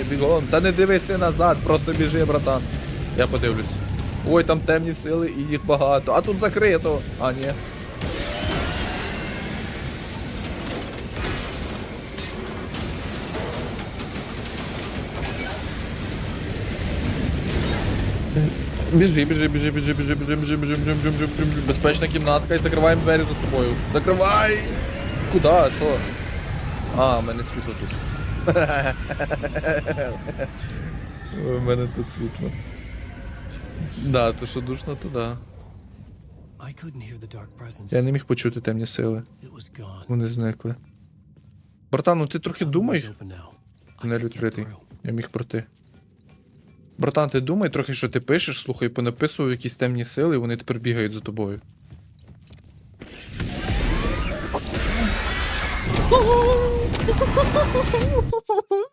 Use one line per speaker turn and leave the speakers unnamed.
давай, бігом. Та не дивись ти назад, просто біжи, братан. Я подивлюсь. Ой, там темні сили і їх багато. А тут закрито. А, ні. Біжи, біжи, біжи, біжи, біжи, біжи, біжи, біжи, біжи, біжи, біжи, біжи. Безпечна кімнатка і закриваємо двері за тобою. Закривай! Куда? Що? А, в мене світло тут. У мене тут світло. Да, то що душно, то да. Я не міг почути темні сили. Вони зникли. Братан, ну ти трохи думай. Тунель відкритий. Я міг пройти. Братан, ти думай трохи, що ти пишеш, слухай, понаписував якісь темні сили, і вони тепер бігають за тобою. フフフフ。